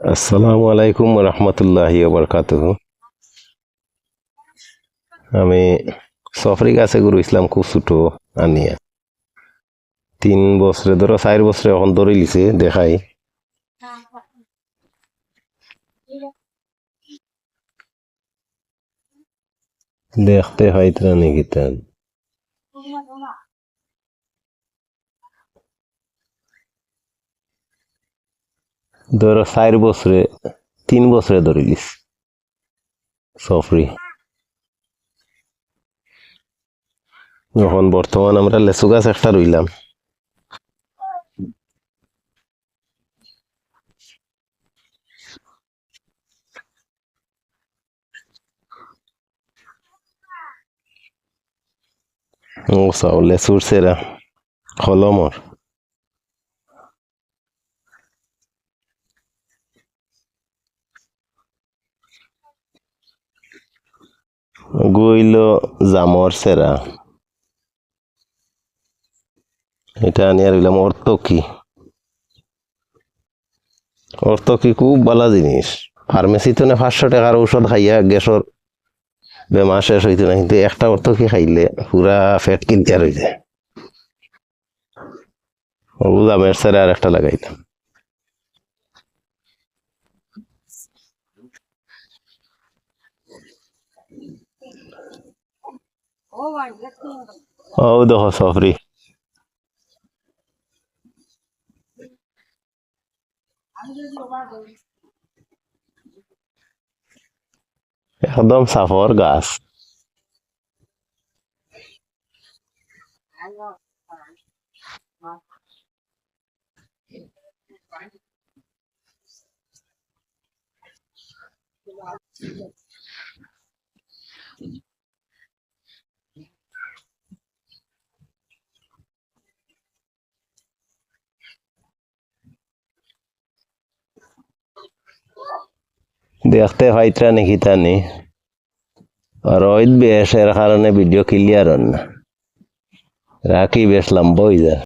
আসসালামু আলাইকুম রহমতুল্লাহি বরকাত আমি সফরি গাছে গুরু ইসলাম খুব ছোটো আনিয়া। তিন বছরে, ধরো চার বছরে এখন ধরে লিছে দেখাই। দেখতে হয়তো নাকি ধরো চার বছরে, তিন বছরে ধরে লিস সফরি। এখন বর্তমান আমরা লেচু গাছ একটা রইলাম। ও চাও, লেচুর সেরা কলমর গইল জামর সেরা। এটা আনি আর হইলাম অর্তকি অর্তকি খুব ভালো জিনিস। ফার্মেসিতে না পাঁচশো টাকার ঔষধ খাইয়া গ্যাসর বেমার শেষ হইতো না, কিন্তু একটা অর্থকি খাইলে পুরা ফ্যাট হয়ে যায় ও দামের সেরা আর একটা লাগাইলাম। ও দেখো সফরি একদম সাফর গাছ দেখতে হয়তো নাকি তানি রোদ বেশের কারণে ভিডিও ক্লিয়ার হন রাখি বেশ লম্বা হয়ে যায়